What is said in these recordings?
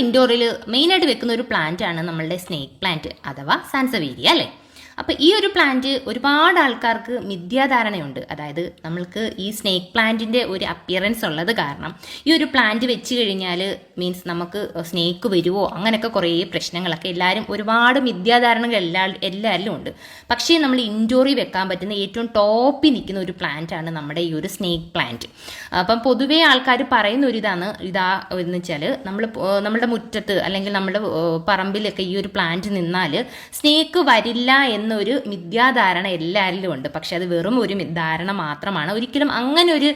ഇൻഡോറിൽ മെയിനായിട്ട് വെക്കുന്ന ഒരു പ്ലാന്റ് ആണ് നമ്മളുടെ സ്നേക്ക് പ്ലാന്റ് അഥവാ സാൻസവേരിയ അല്ലേ? അപ്പോൾ ഈ ഒരു പ്ലാന്റ് ഒരുപാട് ആൾക്കാർക്ക് മിഥ്യാധാരണയുണ്ട്. അതായത് നമ്മൾക്ക് ഈ സ്നേക്ക് പ്ലാന്റിന്റെ ഒരു അപ്പിയറൻസ് ഉള്ളത് കാരണം ഈ ഒരു പ്ലാന്റ് വെച്ച് കഴിഞ്ഞാൽ മീൻസ് നമുക്ക് സ്നേക്ക് വരുമോ അങ്ങനെയൊക്കെ കുറേ പ്രശ്നങ്ങളൊക്കെ എല്ലാവരും ഒരുപാട് മിഥ്യാധാരണകൾ എല്ലാ എല്ലാവരിലും ഉണ്ട്. പക്ഷേ നമ്മൾ ഇൻഡോറിൽ വെക്കാൻ പറ്റുന്ന ഏറ്റവും ടോപ്പിൽ നിൽക്കുന്ന ഒരു പ്ലാന്റ് ആണ് നമ്മുടെ ഈ ഒരു സ്നേക്ക് പ്ലാന്റ് അപ്പം പൊതുവേ ആൾക്കാർ പറയുന്ന ഒരു ഇതാണ് ഇതാ എന്ന് വെച്ചാൽ നമ്മൾ നമ്മുടെ മുറ്റത്ത് അല്ലെങ്കിൽ നമ്മുടെ പറമ്പിലൊക്കെ ഈ ഒരു പ്ലാന്റ് നിന്നാൽ സ്നേക്ക് വരില്ല എന്നൊരു മിഥ്യാധാരണ എല്ലാവരിലും ഉണ്ട്. പക്ഷെ അത് വെറും ഒരു ധാരണ മാത്രമാണ്. ഒരിക്കലും അങ്ങനെ ഒരു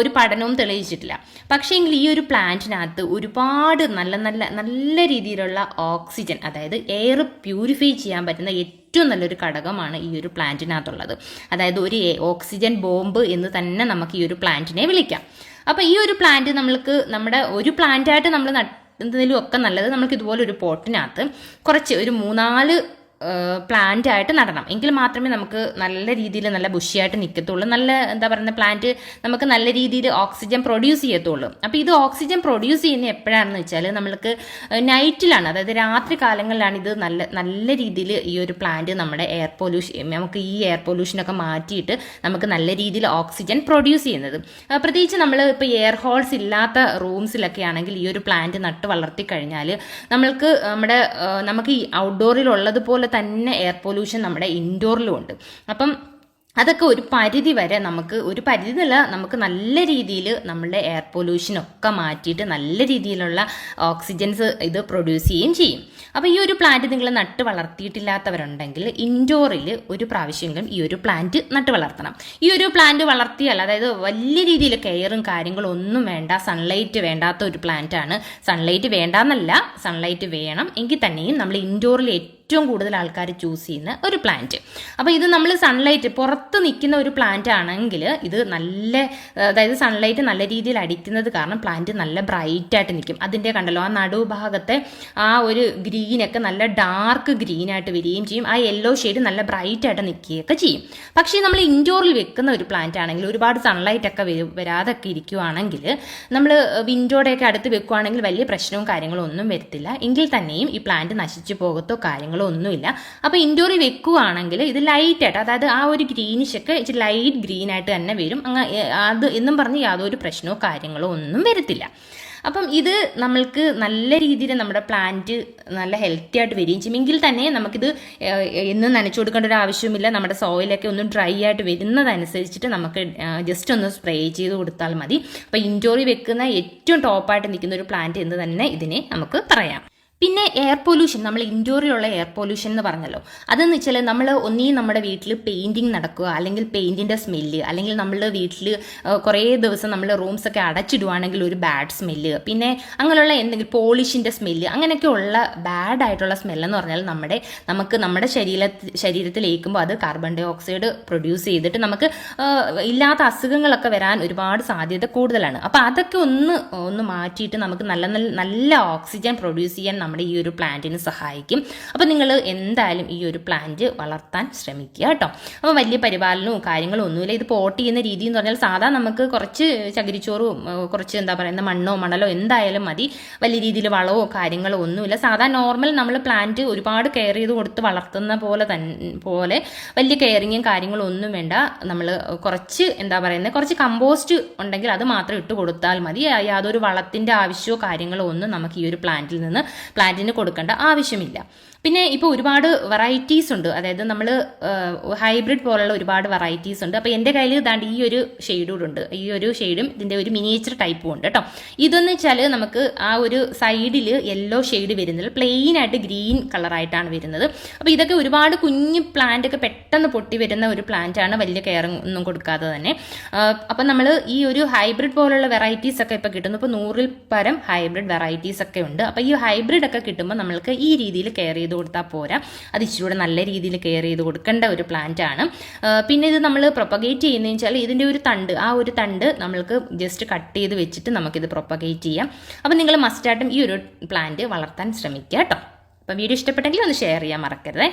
ഒരു പഠനവും തെളിയിച്ചിട്ടില്ല. പക്ഷേങ്കിൽ ഈ ഒരു പ്ലാന്റിനകത്ത് ഒരുപാട് നല്ല നല്ല നല്ല രീതിയിലുള്ള ഓക്സിജൻ അതായത് എയർ പ്യൂരിഫൈ ചെയ്യാൻ പറ്റുന്ന ഏറ്റവും നല്ലൊരു ഘടകമാണ് ഈ ഒരു പ്ലാന്റിനകത്തുള്ളത്. അതായത് ഒരു ഓക്സിജൻ ബോംബ് എന്ന് തന്നെ നമുക്ക് ഈ ഒരു പ്ലാന്റിനെ വിളിക്കാം. അപ്പോൾ ഈ ഒരു പ്ലാന്റ് നമ്മൾക്ക് നമ്മുടെ ഒരു പ്ലാന്റായിട്ട് നമ്മൾ നട്ടുന്നതിലും ഒക്കെ നല്ലത് നമുക്ക് ഇതുപോലെ ഒരു പോട്ടിനകത്ത് കുറച്ച് ഒരു മൂന്നാൽ പ്ലാന്റ് ആയിട്ട് നടണം. എങ്കിൽ മാത്രമേ നമുക്ക് നല്ല രീതിയിൽ നല്ല ബുഷിയായിട്ട് നിൽക്കത്തുള്ളൂ നല്ല എന്താ പറയുന്ന പ്ലാന്റ് നമുക്ക് നല്ല രീതിയിൽ ഓക്സിജൻ പ്രൊഡ്യൂസ് ചെയ്യത്തുള്ളൂ. അപ്പോൾ ഇത് ഓക്സിജൻ പ്രൊഡ്യൂസ് ചെയ്യുന്നത് എപ്പോഴാണെന്ന് വെച്ചാൽ നമ്മൾക്ക് നൈറ്റിലാണ് അതായത് രാത്രി കാലങ്ങളിലാണ് ഇത് നല്ല നല്ല രീതിയിൽ ഈ ഒരു പ്ലാന്റ് നമ്മുടെ എയർ പൊല്യൂഷൻ നമുക്ക് ഈ എയർ പൊല്യൂഷനൊക്കെ മാറ്റിയിട്ട് നമുക്ക് നല്ല രീതിയിൽ ഓക്സിജൻ പ്രൊഡ്യൂസ് ചെയ്യുന്നത്. പ്രത്യേകിച്ച് നമ്മൾ ഇപ്പോൾ എയർ ഹോൾസ് ഇല്ലാത്ത റൂംസിലൊക്കെ ആണെങ്കിൽ ഈ ഒരു പ്ലാന്റ് നട്ട് വളർത്തി കഴിഞ്ഞാൽ നമ്മൾക്ക് നമ്മുടെ നമുക്ക് ഈ ഔട്ട്ഡോറിൽ ഉള്ളതുപോലെ തന്നെ എയർ പൊല്യൂഷൻ നമ്മുടെ ഇൻഡോറിലും ഉണ്ട് അപ്പം അതൊക്കെ ഒരു പരിധി വരെ നമുക്ക് ഒരു പരിധി എന്നല്ല നമുക്ക് നല്ല രീതിയിൽ നമ്മളുടെ എയർ പൊല്യൂഷനൊക്കെ മാറ്റിയിട്ട് നല്ല രീതിയിലുള്ള ഓക്സിജൻസ് ഇത് പ്രൊഡ്യൂസ് ചെയ്യുകയും ചെയ്യും. അപ്പോൾ ഈ ഒരു പ്ലാന്റ് നിങ്ങൾ നട്ട് വളർത്തിയിട്ടില്ലാത്തവരുണ്ടെങ്കിൽ ഇൻഡോറിൽ ഒരു പ്രാവശ്യമെങ്കിലും ഈ ഒരു പ്ലാന്റ് നട്ട് വളർത്തണം. ഈ ഒരു പ്ലാന്റ് വളർത്തിയാൽ അതായത് വലിയ രീതിയിൽ കെയറും കാര്യങ്ങളും ഒന്നും വേണ്ട സൺലൈറ്റ് വേണ്ടാത്ത ഒരു പ്ലാന്റ് ആണ്. സൺലൈറ്റ് വേണ്ടാന്നല്ല സൺലൈറ്റ് വേണം. എങ്കിൽ തന്നെയും നമ്മൾ ഇൻഡോറിൽ ഏറ്റവും കൂടുതൽ ആൾക്കാർ ചൂസ് ചെയ്യുന്ന ഒരു പ്ലാന്റ് അപ്പോൾ ഇത് നമ്മൾ സൺലൈറ്റ് പുറത്ത് നിൽക്കുന്ന ഒരു പ്ലാന്റ് ആണെങ്കിൽ ഇത് നല്ല അതായത് സൺലൈറ്റ് നല്ല രീതിയിൽ അടിക്കുന്നത് കാരണം പ്ലാന്റ് നല്ല ബ്രൈറ്റ് ആയിട്ട് നിൽക്കും. അതിന്റെ കണ്ടല്ലോ ആ നടുഭാഗത്തെ ആ ഒരു ഗ്രീനൊക്കെ നല്ല ഡാർക്ക് ഗ്രീനായിട്ട് വരികയും ചെയ്യും. ആ യെല്ലോ ഷെയ്ഡ് നല്ല ബ്രൈറ്റ് ആയിട്ട് നിൽക്കുകയൊക്കെ ചെയ്യും. പക്ഷേ നമ്മൾ ഇൻഡോറിൽ വെക്കുന്ന ഒരു പ്ലാന്റ് ആണെങ്കിൽ ഒരുപാട് സൺലൈറ്റ് ഒക്കെ വരും വരാതൊക്കെ ഇരിക്കുവാണെങ്കിൽ നമ്മൾ വിൻഡോയുടെയൊക്കെ അടുത്ത് വെക്കുവാണെങ്കിൽ വലിയ പ്രശ്നവും കാര്യങ്ങളും ഒന്നും വരത്തില്ല. എങ്കിൽ തന്നെയും ഈ പ്ലാന്റ് നശിച്ചു പോകത്തോ കാര്യങ്ങളോ ഒന്നുമില്ല അപ്പോൾ ഇൻഡോറിൽ വെക്കുവാണെങ്കിൽ ഇത് ലൈറ്റ് ആയിട്ട് അതായത് ആ ഒരു ഗ്രീനിഷ് ഒക്കെ ഇച്ചിരി ലൈറ്റ് ഗ്രീൻ ആയിട്ട് തന്നെ വരും. അങ്ങ് അത് എന്നും പറഞ്ഞ് യാതൊരു പ്രശ്നമോ കാര്യങ്ങളോ ഒന്നും വരത്തില്ല. അപ്പം ഇത് നമ്മൾക്ക് നല്ല രീതിയിൽ നമ്മുടെ പ്ലാന്റ് നല്ല ഹെൽത്തി ആയിട്ട് വരികയും ചെയ്യും. എങ്കിൽ തന്നെ നമുക്കിത് എന്നും നനച്ചു കൊടുക്കേണ്ട ഒരു ആവശ്യവുമില്ല. നമ്മുടെ സോയിലൊക്കെ ഒന്ന് ഡ്രൈ ആയിട്ട് വരുന്നതനുസരിച്ചിട്ട് നമുക്ക് ജസ്റ്റ് ഒന്ന് സ്പ്രേ ചെയ്ത് കൊടുത്താൽ മതി. അപ്പോൾ ഇൻഡോറിൽ വെക്കുന്ന ഏറ്റവും ടോപ്പായിട്ട് നിൽക്കുന്ന ഒരു പ്ലാന്റ് എന്ന് തന്നെ ഇതിനെ നമുക്ക് പറയാം. പിന്നെ എയർ പൊല്യൂഷൻ നമ്മൾ ഇൻഡോറിലുള്ള എയർ പൊല്യൂഷൻ എന്ന് പറഞ്ഞല്ലോ. അതെന്ന് വെച്ചാൽ നമ്മൾ ഒന്നീ നമ്മുടെ വീട്ടിൽ പെയിന്റിങ് നടക്കുക അല്ലെങ്കിൽ പെയിന്റിന്റെ സ്മെല്ല് അല്ലെങ്കിൽ നമ്മളുടെ വീട്ടിൽ കുറേ ദിവസം നമ്മൾ റൂംസൊക്കെ അടച്ചിടുവാണെങ്കിൽ ഒരു ബാഡ് സ്മെല്ല് പിന്നെ അങ്ങനെയുള്ള എന്തെങ്കിലും പോളിഷിന്റെ സ്മെല്ല് അങ്ങനെയൊക്കെ ഉള്ള ബാഡ് ആയിട്ടുള്ള സ്മെല്ലെന്ന് പറഞ്ഞാൽ നമ്മുടെ നമുക്ക് നമ്മുടെ ശരീര ശരീരത്തിൽ ഏൽക്കുമ്പോൾ അത് കാർബൺ ഡൈ ഓക്സൈഡ് പ്രൊഡ്യൂസ് ചെയ്തിട്ട് നമുക്ക് ഇല്ലാത്ത അസുഖങ്ങളൊക്കെ വരാൻ ഒരുപാട് സാധ്യത കൂടുതലാണ്. അപ്പോൾ അതൊക്കെ ഒന്ന് ഒന്ന് മാറ്റിയിട്ട് നമുക്ക് നല്ല നല്ല നല്ല ഓക്സിജൻ പ്രൊഡ്യൂസ് ചെയ്യാൻ നമ്മുടെ ഈ ഒരു പ്ലാന്റിന് സഹായിക്കും. അപ്പോൾ നിങ്ങൾ എന്തായാലും ഈ ഒരു പ്ലാന്റ് വളർത്താൻ ശ്രമിക്കുക കേട്ടോ. അപ്പോൾ വലിയ പരിപാലനവും കാര്യങ്ങളും ഒന്നുമില്ല. ഇത് പോട്ട് ചെയ്യുന്ന രീതി എന്ന് പറഞ്ഞാൽ സാധാ നമുക്ക് കുറച്ച് ചകിരിച്ചോറും കുറച്ച് എന്താ പറയുന്ന മണ്ണോ മണലോ എന്തായാലും മതി. വലിയ രീതിയിൽ വളവോ കാര്യങ്ങളോ ഒന്നുമില്ല. സാധാ നോർമൽ നമ്മൾ പ്ലാന്റ് ഒരുപാട് കെയർ ചെയ്ത് കൊടുത്ത് വളർത്തുന്ന പോലെ തന്നെ പോലെ വലിയ കെയറിങ്ങും കാര്യങ്ങളും ഒന്നും വേണ്ട. നമ്മൾ കുറച്ച് എന്താ പറയുന്നത് കുറച്ച് കമ്പോസ്റ്റ് ഉണ്ടെങ്കിൽ അത് മാത്രം ഇട്ട് കൊടുത്താൽ മതി. യാതൊരു വളത്തിന്റെ ആവശ്യമോ കാര്യങ്ങളോ ഒന്നും നമുക്ക് ഈ ഒരു പ്ലാന്റിൽ നിന്ന് പ്ലാന്റിന് കൊടുക്കേണ്ട ആവശ്യമില്ല. പിന്നെ ഇപ്പോൾ ഒരുപാട് വെറൈറ്റീസ് ഉണ്ട്. അതായത് നമ്മൾ ഹൈബ്രിഡ് പോലുള്ള ഒരുപാട് വെറൈറ്റീസ് ഉണ്ട്. അപ്പോൾ എന്റെ കയ്യിൽ ഇതാണ്ട് ഈ ഒരു ഷെയ്ഡൂടെ ഉണ്ട്. ഈ ഒരു ഷെയ്ഡും ഇതിന്റെ ഒരു മിനിയേച്ചർ ടൈപ്പും ഉണ്ട് കേട്ടോ ഇതെന്ന് വെച്ചാൽ നമുക്ക് ആ ഒരു സൈഡിൽ യെല്ലോ ഷെയ്ഡ് വരുന്നത് പ്ലെയിൻ ആയിട്ട് ഗ്രീൻ കളറായിട്ടാണ് വരുന്നത്. അപ്പോൾ ഇതൊക്കെ ഒരുപാട് കുഞ്ഞ് പ്ലാന്റ് ഒക്കെ പെട്ടെന്ന് പൊട്ടി വരുന്ന ഒരു പ്ലാന്റ് ആണ് വലിയ കെയർ ഒന്നും കൊടുക്കാതെ തന്നെ. അപ്പം നമ്മൾ ഈ ഒരു ഹൈബ്രിഡ് പോലുള്ള വെറൈറ്റീസ് ഒക്കെ ഇപ്പോൾ കിട്ടുന്നു. ഇപ്പോൾ നൂറിൽ പരം ഹൈബ്രിഡ് വെറൈറ്റീസ് ഒക്കെ ഉണ്ട്. അപ്പോൾ ഈ ഹൈബ്രിഡ് ഒക്കെ കിട്ടുമ്പോൾ നമ്മൾക്ക് ഈ രീതിയിൽ കെയർ ചെയ്ത് കൊടുത്താൽ പോരാ. അത് ഇച്ചിരി കൂടെ നല്ല രീതിയിൽ കെയർ ചെയ്ത് കൊടുക്കേണ്ട ഒരു പ്ലാന്റ് ആണ്. പിന്നെ ഇത് നമ്മൾ പ്രൊപ്പഗേറ്റ് ചെയ്യുന്നതെന്ന് വെച്ചാൽ ഇതിന്റെ ഒരു തണ്ട്. ആ ഒരു തണ്ട് നമ്മൾക്ക് ജസ്റ്റ് കട്ട് ചെയ്ത് വെച്ചിട്ട് നമുക്കിത് പ്രൊപ്പഗേറ്റ് ചെയ്യാം. അപ്പോൾ നിങ്ങൾ മസ്റ്റായിട്ടും ഈ ഒരു പ്ലാന്റ് വളർത്താൻ ശ്രമിക്കുക കേട്ടോ. അപ്പോൾ വീഡിയോ ഇഷ്ടപ്പെട്ടെങ്കിൽ ഒന്ന് ഷെയർ ചെയ്യാൻ മറക്കരുതേ.